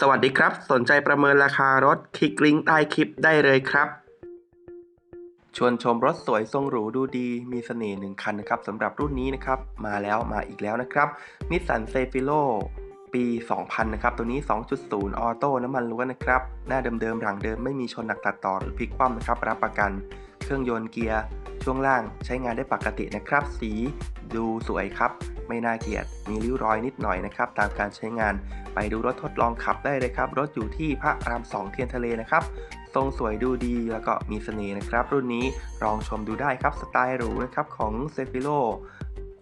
สวัสดีครับ สนใจประเมินราคารถคลิกลิงก์ใต้คลิปได้เลยครับ ชวนชมรถสวยทรงหรูดูดีมีเสน่ห์หนึ่งคันนะครับสำหรับรุ่นนี้นะครับ มาแล้วมาอีกแล้วนะครับนิสสันเซฟิโลปี 2000 นะครับ ตัวนี้ 2.0 ออโต้น้ำมันล้วนนะครับ หน้าเดิมๆ หลังเดิมไม่มีชนหนักตัดต่อหรือพลิกคว่ำนะครับ รับประกัน เครื่องยนต์เกียร์ ช่วงล่างใช้งานได้ปกตินะครับ สีดูสวยครับ ไม่น่าเกลียด มีริ้วรอยนิดหน่อยนะครับ ตามการใช้งาน ไปดูรถทดลองขับได้เลยครับ รถอยู่ที่พระรามสองเทียนทะเลนะครับ ทรงสวยดูดีแล้วก็มีเสน่ห์นะครับ รุ่นนี้ลองชมดูได้ครับ สไตล์หรูนะครับของเซฟิโล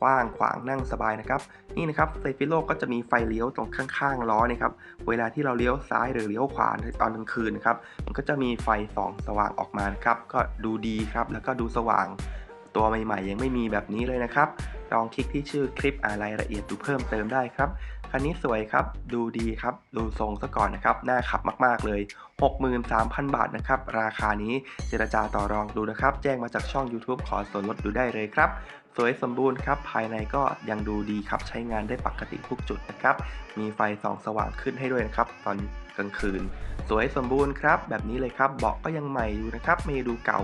กว้างขวางนั่งสบายนะครับ นี่นะครับเซฟิโลก็จะมีไฟเลี้ยวตรงข้างๆล้อนะครับเวลาที่เราเลี้ยวซ้ายหรือเลี้ยวขวาตอนกลางคืนนะครับมันก็จะมีไฟส่องสว่างออกมานะครับก็ดูดีครับแล้วก็ดูสว่าง ตัวใหม่ๆ ยังไม่มีแบบนี้เลยนะครับ ลองคลิกที่ชื่อคลิปอ่านรายละเอียดดูเพิ่มเติมได้ครับ คันนี้สวยครับ ดูดีครับ ดูทรงซะก่อนนะครับ น่าขับมากๆเลย 63,000 บาทนะครับ ราคานี้เจรจาต่อรองดูนะครับ แจ้งมาจากช่อง YouTube ขอส่วนลดดูได้เลยครับ สวยสมบูรณ์ครับ ภายในก็ยังดูดีครับ ใช้งานได้ปกติทุกจุดนะครับ มีไฟส่องสว่างขึ้นให้ด้วยนะครับ ตอนกลางคืน สวยสมบูรณ์ครับ แบบนี้เลยครับ เบาะก็ยังใหม่อยู่นะครับ ไม่ดูเก่า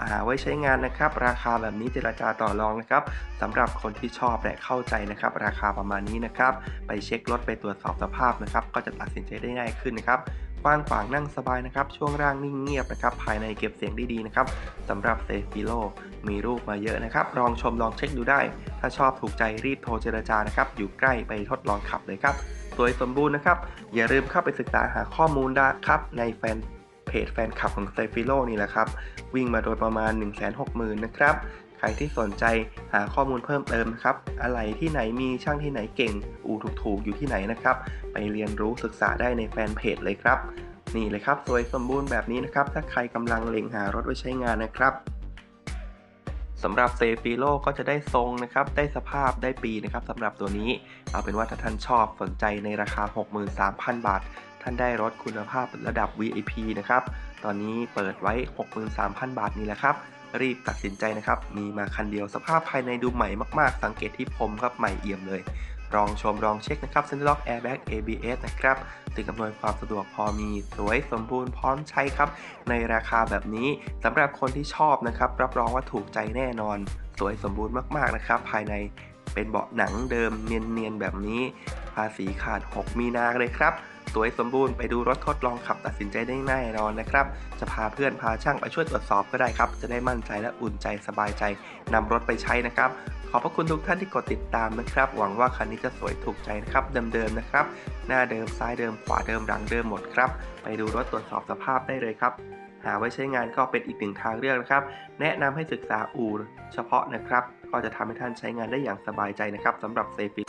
อาไว้ใช้งานนะครับ ราคาแบบนี้เจรจาต่อรองนะครับสำหรับคนที่ชอบและเข้าใจนะครับ ราคาประมาณนี้นะครับ ไปเช็ครถไปตรวจสอบสภาพนะครับ ก็จะตัดสินใจได้ง่ายขึ้นนะครับ กว้างขวางนั่งสบายนะครับ ช่วงล่างนิ่งเงียบนะครับ ภายในเก็บเสียงได้ดีนะครับสำหรับเซฟิโลมีรูปมาเยอะนะครับ ลองชมลองเช็คดูได้ ถ้าชอบถูกใจรีบโทรเจรจานะครับ อยู่ใกล้ไปทดลองขับเลยครับ สวยสมบูรณ์นะครับ อย่าลืมเข้าไปศึกษาหาข้อมูลได้ครับในแฟนเพจแฟนคลับของเซฟิโลนี่แหละครับ วิ่งมาโดยประมาณ 1 6 0 0 0 0 นะครับ ใครที่สนใจหาข้อมูลเพิ่มเติมนะครับ อะไรที่ไหนมีช่างที่ไหนเก่ง อู่ถูกๆอยู่ที่ไหนนะครับ ไปเรียนรู้ศึกษาได้ในแฟนเพจเลยครับ นี่เลยครับสวยสมบูรณ์แบบนี้นะครับ ถ้าใครกำลังเล็งหารถไว้ใช้งานนะครับสำหรับเซฟิโลก็จะได้ทรงนะครับ ได้สภาพได้ปีนะครับสำหรับตัวนี้ เอาเป็นว่าถ้าท่านชอบสนใจในราคา 63,000 บาท ท่านได้รถคุณภาพระดับ VIP นะครับ ตอนนี้เปิดไว้ 63,000 บาทนี่แหละครับ รีบตัดสินใจนะครับ มีมาคันเดียวสภาพภายในดูใหม่มาก ๆ สังเกตที่พรมครับใหม่เอี่ยมเลย ลองชมลองเช็คนะครับ Center Lock Airbag ABS นะครับสิ่งอำนวยความสะดวกพอมีสวยสมบูรณ์พร้อมใช้ครับ ในราคาแบบนี้สำหรับคนที่ชอบนะครับ รับรองว่าถูกใจแน่นอน สวยสมบูรณ์มากๆนะครับ ภายในเป็นเบาะหนังเดิมเนียนๆแบบนี้ ภาษีขาด 6 มีนาเลยครับ สวยสมบูรณ์ไปดูรถทดลองขับตัดสินใจได้แน่นอนนะครับ จะพาเพื่อนพาช่างไปช่วยตรวจสอบก็ได้ครับ จะได้มั่นใจและอุ่นใจสบายใจนำรถไปใช้นะครับ ขอบพระคุณทุกท่านที่กดติดตามนะครับ หวังว่าคันนี้จะสวยถูกใจนะครับ เดิมๆนะครับ หน้าเดิมซ้ายเดิมขวาเดิมหลังเดิมหมดครับ ไปดูรถตรวจสอบสภาพได้เลยครับ หาไว้ใช้งานก็เป็นอีกหนึ่งทางเลือกนะครับ แนะนำให้ศึกษาอู่เฉพาะนะครับ ก็จะทำให้ท่านใช้งานได้อย่างสบายใจนะครับสำหรับเซฟิ